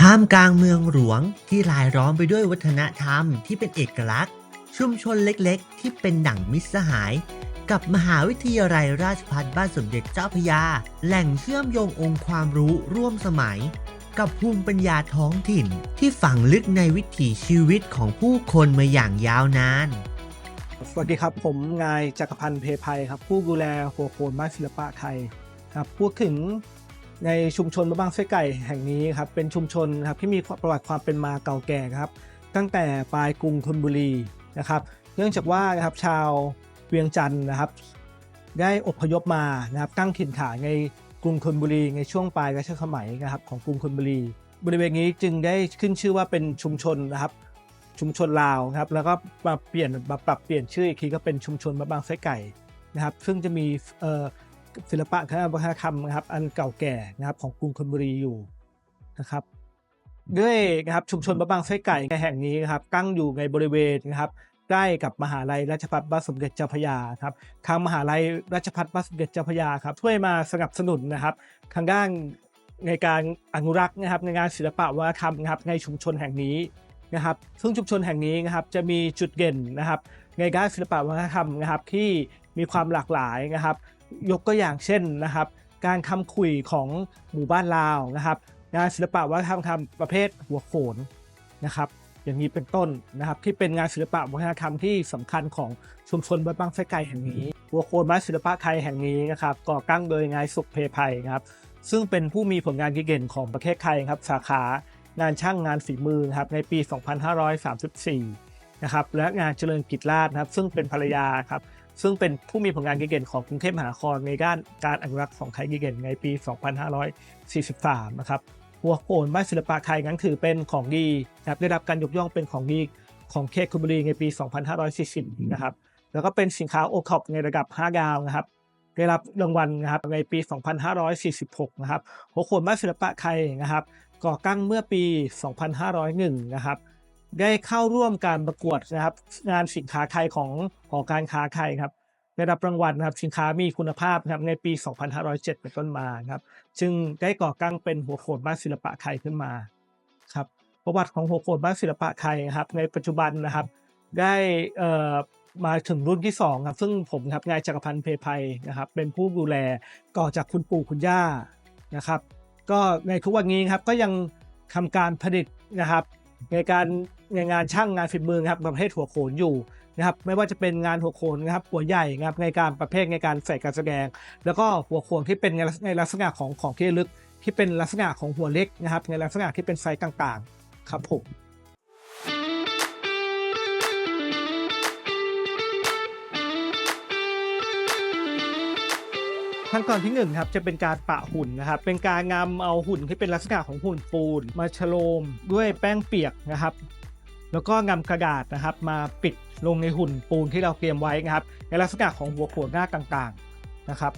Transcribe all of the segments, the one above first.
ท่ามกลางเมืองหลวงที่รายล้อมไปด้วยวัฒนธรรมที่เป็นเอกลักษณ์ ชุมชนเล็กๆ ที่เป็นดั่งมิตรสหาย กับมหาวิทยาลัยราชภัฏบ้านสมเด็จเจ้าพระยา แหล่งเชื่อมโยงองค์ความรู้ร่วมสมัย กับภูมิปัญญาท้องถิ่น ที่ฝังลึกในวิถีชีวิตของผู้คนมาอย่างยาวนาน สวัสดีครับ ผมนายจักรพันธ์เพภัยครับ ผู้ดูแลหัวโขนบ้านศิลปะไทยครับพูดถึงในชุมชนมะบางไส้ไก่แห่งนี้ครับเป็นชุมชนครับที่มีประวัติความเป็นมาเก่าแก่ครับ ตั้งแต่ปลายกรุงธนบุรีนะครับ เนื่องจากว่านะครับชาวเวียงจันทร์นะครับ ได้อพยพมานะครับตั้งถิ่นฐานใน กรุงธนบุรีในช่วงปลายรัชสมัยนะครับของกรุงธนบุรี บริเวณนี้จึงได้ขึ้นชื่อว่าเป็นชุมชนนะครับชุมชนลาวครับแล้วก็มาเปลี่ยนมาปรับเปลี่ยนชื่ออีกทีก็เป็นชุมชนมะบางไส้ไก่นะครับ ซึ่งจะมีศิลปะคณะวัฒนธรรมนะครับ อันเก่าแก่นะครับของกรุงธนบุรีอยู่นะครับ ด้วยนะครับชุมชนมะบางไส้ไก่ในแห่งนี้นะครับตั้งอยู่ในบริเวณนะครับ ใกล้กับมหาลัยราชภัฏบ้านสมเด็จเจ้าพระยาครับทางมหาลัยราชภัฏบ้านสมเด็จเจ้าพระยาครับช่วยมาสนับสนุนนะครับทางด้านในการอนุรักษ์นะครับในงานศิลปะวัฒนธรรมนะครับในชุมชนแห่งนี้นะครับซึ่งชุมชนแห่งนี้นะครับจะมีจุดเด่นนะครับในด้านศิลปะวัฒนธรรมนะครับที่มีความหลากหลายนะครับ ยกตัวอย่างเช่นนะครับ การคำคุยของหมู่บ้านลาวนะครับ งานศิลปะวัฒนธรรมประเภทหัวโขนนะครับ อย่างนี้เป็นต้นนะครับที่เป็นงานศิลปะวัฒนธรรมที่สำคัญของชุมชนบ้านบางไฟไก่แห่งนี้หัวโขนบ้านศิลปะไทยแห่งนี้นะครับก่อตั้งโดยนายสุขเพภัยครับซึ่งเป็นผู้มีผลงานเก่งๆของประเทศไทยครับสาขางานช่างงานฝีมือครับในปี 2534 นะครับและงานเจริญกิจราชนะครับซึ่งเป็นภรรยาครับซึ่งเป็นผู้มีผลงานเก่งๆของกรุงเทพมหานครในด้านการอนุรักษ์ของไทยเก่งๆในปี 2543 นะครับ หัวโขนบ้านศิลปะไทยนั้นถือเป็นของดีนะครับได้รับการยกย่องเป็นของดีของเขตคุบุรีในปี 2540 นะครับ แล้วก็เป็นสินค้าโอท็อปในระดับ 5 ดาวนะครับ ได้รับรางวัลนะครับในปี 2546 นะครับ หัวโขนบ้านศิลปะไทยนะครับ ก่อตั้งเมื่อปี 2501 นะครับได้เข้าร่วมการประกวดนะครับงานสินค้าไทยของหอการค้าไทยครับ ได้รับรางวัลนะครับสินค้ามีคุณภาพนะครับในปี 2507 เป็นต้นมาครับจึงได้ก่อตั้งเป็นหัวโขนบ้านศิลปะไทยขึ้นมาครับประวัติของหัวโขนบ้านศิลปะไทยนะครับในปัจจุบันนะครับได้เอ่อมาถึงรุ่นที่สองครับซึ่งผมครับนายจักรพันธ์เพภัยนะครับเป็นผู้ดูแลก่อจากคุณปู่คุณย่านะครับ ก็ในทุกวันนี้ครับก็ยังทำการผลิตนะครับในการในงานช่างงานฝีมือครับประเภทหัวโขนอยู่ นะครับไม่ว่าจะเป็นงานหัวโขนนะครับหัวใหญ่นะครับในการประเภทในการใส่การแสดง แล้วก็หัวโขนที่เป็นในลักษณะของของที่ลึกที่เป็นลักษณะของหัวเล็กนะครับ ในลักษณะที่เป็นไซส์ต่างๆ ครับผมขั้นตอนที่หนึ่งครับจะเป็นการปะหุ่นนะครับ เป็นการงำเอาหุ่นที่เป็นลักษณะของหุ่นปูน มาฉโลมด้วยแป้งเปียกนะครับ แล้วก็งำกระดาษนะครับมาปิด ลงในหุ่นปูนที่เราเตรียมไว้นะครับ ในลักษณะของหัวโขนหน้าต่างๆนะครับ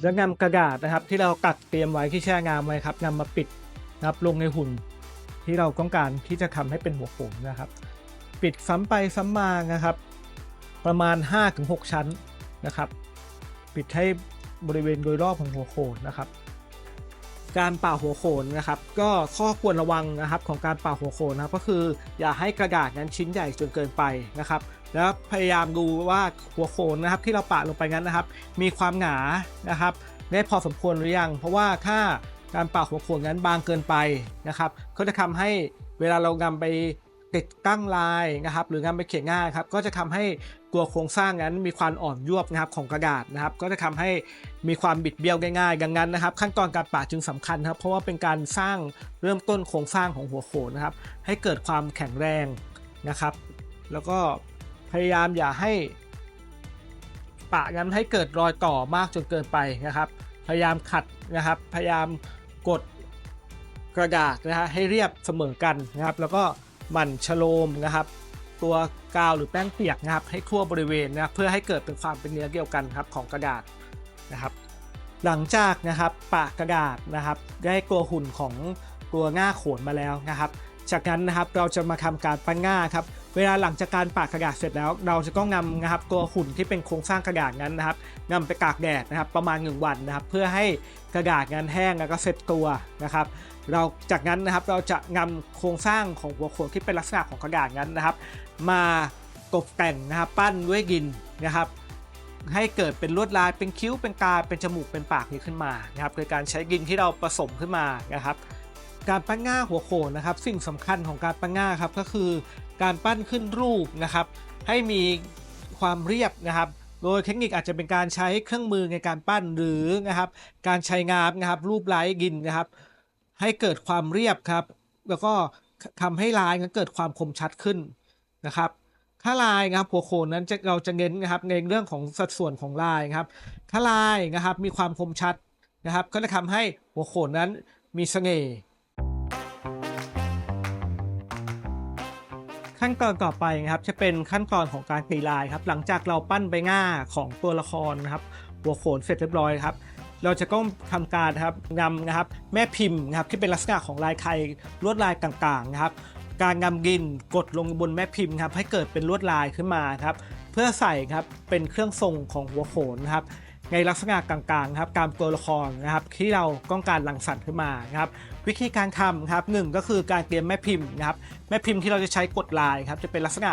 แล้วนำกระดาษนะครับที่เรากัดเตรียมไว้ที่แช่งามไว้ครับนำมาปิดนะครับลงในหุ่นที่เราต้องการที่จะทำให้เป็นหัวโขนนะครับ ปิดซ้ำไปซ้ำมานะครับ ประมาณ 5-6 ชั้นนะครับ ปิดให้ บริเวณโดยรอบของหัวโขนนะครับ การป่าหัวโขนนะครับ ก็ข้อควรระวังนะครับของการป่าหัวโขนนะครับก็คืออย่าให้กระดาษนั้นชิ้นใหญ่จนเกินไปนะครับ แล้วพยายามดูว่าหัวโขนนะครับที่เราปะลงไปนั้นนะครับ มีความหนานะครับ ได้พอสมควรหรือยัง เพราะว่าถ้าการปะหัวโขนนั้นบางเกินไปนะครับ ก็จะทำให้เวลาเรานำไป ติดตั้งลายนะครับหรือนำไปเขียนง่ายครับก็จะทำให้ตัวโครงสร้างนั้นมีความอ่อนยวบนะครับของกระดาษนะครับ ก็จะทำให้มีความบิดเบี้ยวง่ายๆดังนั้นนะครับ ขั้นตอนการปะจึงสำคัญครับเพราะว่าเป็นการสร้างเริ่มต้นโครงสร้างของหัวโขนนะครับ ให้เกิดความแข็งแรงนะครับ แล้วก็พยายามอย่าให้ปะงั้นให้เกิดรอยต่อมากจนเกินไปนะครับ พยายามขัดนะครับ พยายามกดกระดาษนะฮะให้เรียบเสมอกันนะครับ แล้วก็ มั่นชโลมนะครับ ตัวกาวหรือแป้งเปียกนะครับ ให้ทั่วบริเวณนะเพื่อให้เกิดเป็นความเป็นเนื้อเดียวกันครับของกระดาษนะครับ หลังจากนะครับปะกระดาษนะครับ ได้ตัวหุ่นของตัวง่าโขนมาแล้วนะครับ จากนั้นนะครับเราจะมาทำการปั้นง่าครับ เวลาหลังจากการปากกระดาษเสร็จแล้ว เราจะต้องนำนะครับตัวหุ่นที่เป็นโครงสร้างกระดาษนั้นนะครับนำไปตากแดดนะครับประมาณ 1 วันนะครับเพื่อให้กระดาษนั้นแห้งแล้วก็เซ็ตตัวนะครับเราจากนั้นนะครับเราจะนำโครงสร้างของหัวโขนที่เป็นลักษณะของกระดาษนั้นนะครับ มาตกแต่งนะครับปั้นด้วยดินนะครับให้เกิดเป็นลวดลายเป็นคิ้วเป็นกาเป็นจมูกเป็นปากนี้ขึ้นมานะครับโดยการใช้ดินที่เราผสมขึ้นมานะครับ การปั้นง่าหัวโขนนะครับ สิ่งสำคัญของการปั้นง่าครับก็คือการปั้นขึ้นรูปนะครับ ให้มีความเรียบนะครับ โดยเทคนิคอาจจะเป็นการใช้เครื่องมือในการปั้นหรือนะครับ การใช้งามนะครับ รูปลายดินนะครับ ให้เกิดความเรียบครับ แล้วก็ทำให้ลายนั้นเกิดความคมชัดขึ้นนะครับถ้าลายนะครับหัวโขนนั้นจะเราจะเน้นนะครับในเรื่องของสัดส่วนของลายครับถ้าลายนะครับมีความคมชัดนะครับ ก็จะทำให้หัวโขนนั้นมีเสน่ห์ ตอนต่อไปนะครับจะเป็นขั้นตอนของการตีลายครับหลังจากเราปั้นใบหน้าของตัวละครนะครับหัวโขนเสร็จเรียบร้อยครับเราจะต้องทำการครับนำนะครับแม่พิมพ์นะครับที่เป็นลักษณะของลายไทยลวดลายต่างๆนะครับการนำดินกดลงบนแม่พิมพ์ครับให้เกิดเป็นลวดลายขึ้นมาครับเพื่อใส่ครับเป็นเครื่องทรงของหัวโขนครับในลักษณะกลางๆครับตามตัวละครนะครับที่เราต้องการรังสรรค์ขึ้นมาครับ วิธีการทำครับหนึ่งก็คือการเตรียมแม่พิมพ์นะครับแม่พิมพ์ที่เราจะใช้กดลายครับจะเป็นลักษณะ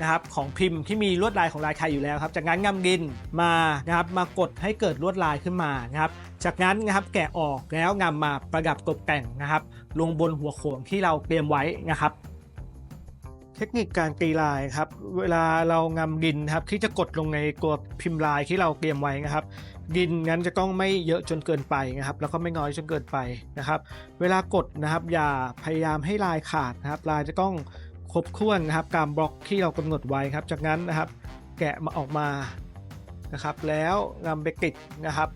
นะครับของพิมพ์ที่มีลวดลายของลายไทยอยู่แล้วครับ จากนั้นนำดินมานะครับมากดให้เกิดลวดลายขึ้นมานะครับ จากนั้นนะครับแกะออกแล้วนำมาประดับตกแต่งนะครับ ลงบนหัวโขนที่เราเตรียมไว้นะครับ เทคนิคการตีลายครับ เวลาเรางำดินครับที่จะกดลงในตัวพิมพ์ลายที่เราเตรียมไว้นะครับ ดินนั้นจะต้องไม่เยอะจนเกินไปนะครับแล้วก็ไม่น้อยจนเกินไปนะครับ เวลากดนะครับ อย่าพยายามให้ลายขาดนะครับ ลายจะต้องครบถ้วนนะครับตามบล็อกที่เรากำหนดไว้ครับ จากนั้นนะครับ แกะมาออกมานะครับ แล้วนำไปติดนะครับ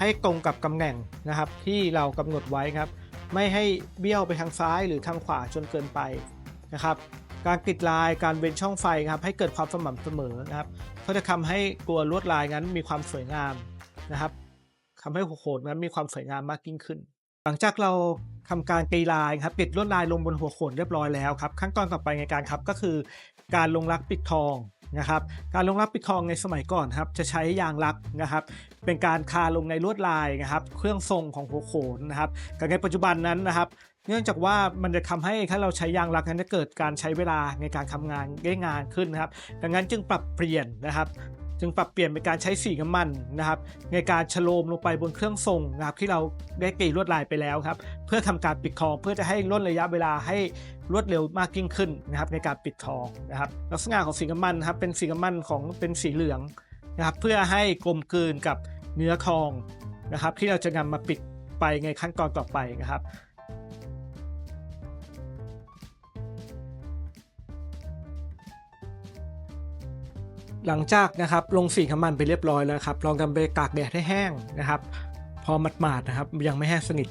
ให้ตรงกับตำแหน่งนะครับ ที่เรากำหนดไว้ครับ ไม่ให้เบี้ยวไปทางซ้ายหรือทางขวาจนเกินไปนะครับการติดลายการเว้นช่องไฟครับให้เกิดความสม่ำเสมอนะครับก็จะทำให้ตัวลวดลายนั้นมีความสวยงาม นะครับทำให้หัวโขนนั้นมีความสวยงามมากยิ่งขึ้น หลังจากเราทำการตีลายครับปิดลวดลายลงบนหัวโขนเรียบร้อยแล้วครับขั้นตอนต่อไปในการครับก็คือ การลงรักปิดทองนะครับการลงรักปิดทองในสมัยก่อนครับจะใช้ยางรักนะครับ เป็นการคาลงในลวดลายนะครับ เครื่องทรงของหัวโขนนะครับแต่ในปัจจุบันนั้นนะครับเนื่องจากว่ามันจะทำให้ถ้าเราใช้ยางรักนั้นจะเกิดการใช้เวลาในการทำงานได้งานขึ้นนะครับ ดังนั้นจึงปรับเปลี่ยนนะครับ จึงปรับเปลี่ยนเป็นการใช้สีน้ำมันนะครับในการชโลมลงไปบนเครื่องทรงนะครับที่เราได้ตีลวดลายไปแล้วครับเพื่อทำการปิดทองเพื่อจะให้ลดระยะเวลาให้รวดเร็วมากยิ่งขึ้นนะครับในการปิดทองนะครับลักษณะของสีน้ำมันครับเป็นสีน้ำมันของเป็นสีเหลืองนะครับเพื่อให้กลมกลืนกับเนื้อทองนะครับที่เราจะนำมาปิดไปในขั้นตอนต่อไปนะครับ หลังจากนะครับลงสีน้ำมันไปเรียบร้อยแล้วครับลองนำไปตากแดดให้แห้งนะครับ พอมัดมาดๆนะครับยังไม่แห้งสนิท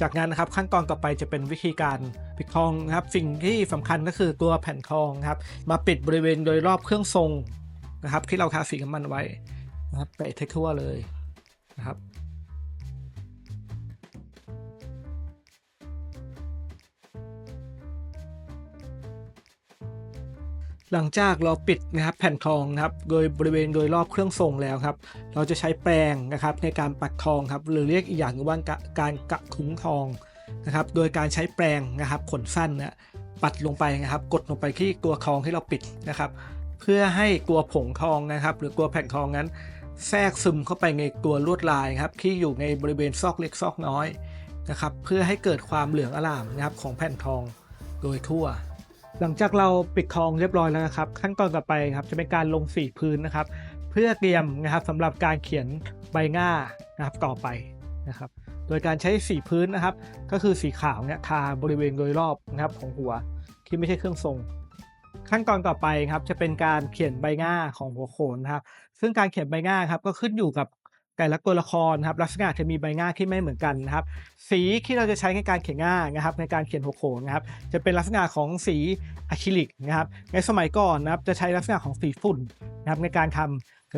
จากนั้นนะครับขั้นตอนต่อไปจะเป็นวิธีการปิดทองนะครับ สิ่งที่สำคัญก็คือตัวแผ่นทองครับ มาปิดบริเวณโดยรอบเครื่องทรงนะครับ ที่เราทาสีน้ำมันไว้นะครับไปเททั่วเลยนะครับ หลังจากเราปิดนะครับแผ่นทองนะครับโดยบริเวณโดยรอบเครื่องทรงแล้วครับ เราจะใช้แปรงนะครับในการปัดทองครับหรือเรียกอีกอย่างว่ากะการกะคุ้งทองนะครับ โดยการใช้แปรงนะครับขนสั้นนะปัดลงไปนะครับ กดลงไปที่ตัวทองที่เราปิดนะครับ เพื่อให้ตัวผงทองนะครับ หรือตัวแผ่นทองนั้น แทรกซึมเข้าไปในตัวลวดลายครับที่อยู่ในบริเวณซอกเล็กซอกน้อยนะครับ เพื่อให้เกิดความเหลืองอร่ามนะครับของแผ่นทองโดยทั่ว หลังจากเราปิดทองเรียบร้อยแล้วนะครับ ขั้นตอนต่อไปครับจะเป็นการลงสีพื้นนะครับ เพื่อเตรียมนะครับสำหรับการเขียนใบหน้านะครับต่อไปนะครับ โดยการใช้สีพื้นนะครับ ก็คือสีขาวเนี่ยทาบริเวณโดยรอบนะครับของหัวที่ไม่ใช่เครื่องทรง ขั้นตอนต่อไปครับจะเป็นการเขียนใบหน้าของหัวโขนนะครับ ซึ่งการเขียนใบหน้าครับก็ขึ้นอยู่กับ แต่ละตัวละครนะครับลักษณะจะมีใบหน้าที่ไม่เหมือนกันนะครับ สีที่เราจะใช้ในการเขียนหน้านะครับ ในการเขียนหัวโขนนะครับ จะเป็นลักษณะของสีอะคริลิกนะครับ ในสมัยก่อนนะครับจะใช้ลักษณะของสีฝุ่นนะครับในการท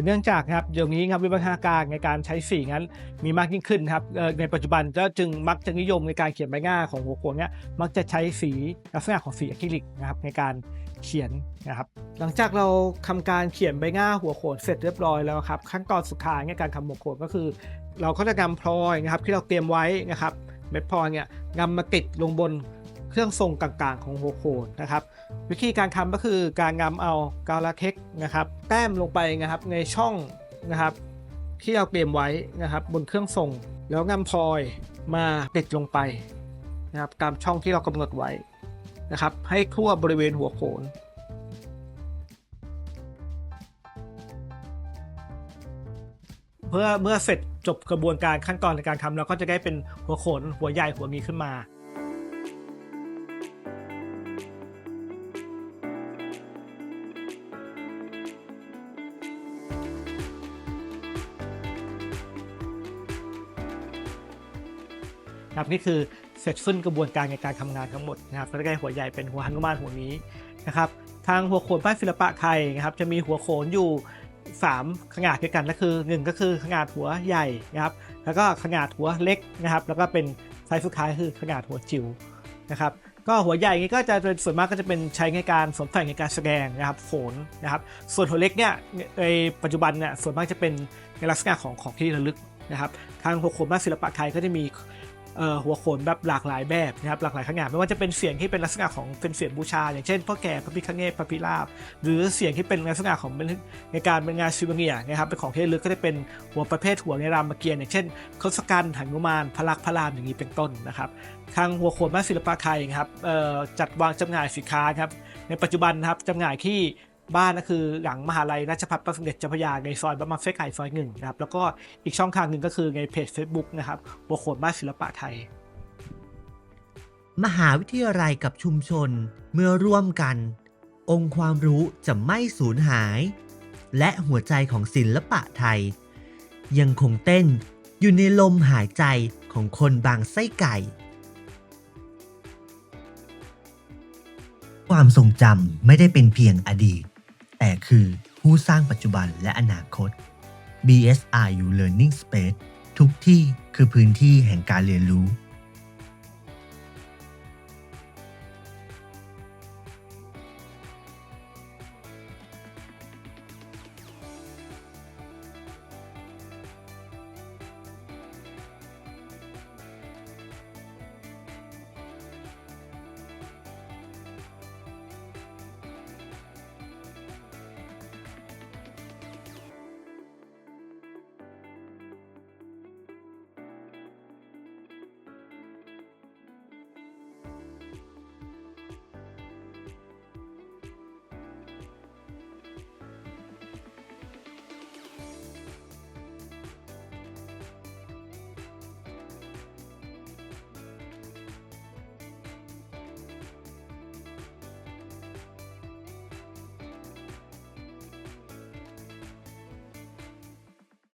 เนื่องจากครับเดี๋ยวนี้ครับวิวัฒนาการในการใช้สีนั้นมีมากยิ่งขึ้นครับในปัจจุบันก็จึงมักจะนิยมในการเขียนใบหน้าของหัวโขนเนี่ยมักจะใช้สีลักษณะของสีอะคริลิกนะครับในการเขียนนะครับหลังจากเราทำการเขียนใบหน้าหัวโขนเสร็จเรียบร้อยแล้วครับขั้นตอนสุดท้ายในการทำหัวโขนก็คือ เราก็จะนำพลอยนะครับที่เราเตรียมไว้นะครับเม็ดพลอยเนี่ยนำมาติดลงบน เครื่องทรงต่างๆของหัวโขนนะครับวิธีการทำก็คือการนำเอากาลาเทคนะครับแต้มลงไปนะครับในช่องนะครับที่เราเตรียมไว้นะครับบนเครื่องทรง แล้วนำพลอยมาติดลงไปนะครับตามช่องที่เรากำหนดไว้นะครับให้ทั่วบริเวณหัวโขนเพื่อเมื่อเสร็จจบกระบวนการขั้นตอนในการทำเราก็จะได้เป็นหัวโขนหัวใหญ่หัวมีขึ้นมา นะครับนี่คือเสร็จสิ้นกระบวนการในการทำงานทั้งหมดนะครับก็ได้หัวใหญ่เป็นหัวหนุมานหัวนี้นะครับทางหัวโขนป้ายศิลปะไทยนะครับจะมีหัวโขนอยู่ 3 ขนาดด้วยกันก็คือ 1 ก็คือขนาดหัวใหญ่นะครับแล้วก็ขนาดหัวเล็กนะครับแล้วก็เป็นไซส์สุดท้ายคือขนาดหัวจิ๋วนะครับก็หัวใหญ่นี้ก็จะเป็นส่วนมากก็จะเป็นใช้ในการสวมใส่ในการแสดงนะครับโขนนะครับส่วนหัวเล็กเนี่ยในปัจจุบันเนี่ยส่วนมากจะเป็นในลักษณะของของที่ระลึกนะครับทางหัวโขนป้ายศิลปะไทยก็จะมี หัวโขนแบบหลากหลายแบบนะครับหลากหลายขนาดไม่ว่าจะเป็นเสียงที่เป็นลักษณะของเป็นเสียงบูชา อย่างเช่นพ่อแก่พระพิฆเนศพระพิราบ หรือเสียงที่เป็นลักษณะของในการเป็นงานซิวเนียนะครับเป็นของที่ลึกก็จะเป็นหัวประเภทหัวในรามเกียรติอย่างเช่นทศกัณฐ์หนุมานพระลักษมณ์พระรามอย่างนี้เป็นต้นนะครับทางหัวโขนบ้านศิลปะไทยนะครับจัดวางจำหน่ายสินค้าครับในปัจจุบันนะครับจำหน่ายที่ บ้านก็คือหลังมหาลัยราชภัฏพระสมเด็จเจ้าพระยาในซอยบางมาเฟไก่ซอยหนึ่งนะครับแล้วก็อีกช่องทางหนึ่งก็คือในเพจ Facebook นะครับหัวโขนบ้านศิลปะไทย มหาวิทยาลัยกับชุมชนเมื่อร่วมกัน องค์ความรู้จะไม่สูญหาย และหัวใจของศิลปะไทย ยังคงเต้นอยู่ในลมหายใจของคนบางไส้ไก่ ความทรงจำไม่ได้เป็นเพียงอดีต แต่คือผู้สร้างปัจจุบันและอนาคต BSRU Learning Space ทุกที่คือพื้นที่แห่งการเรียนรู้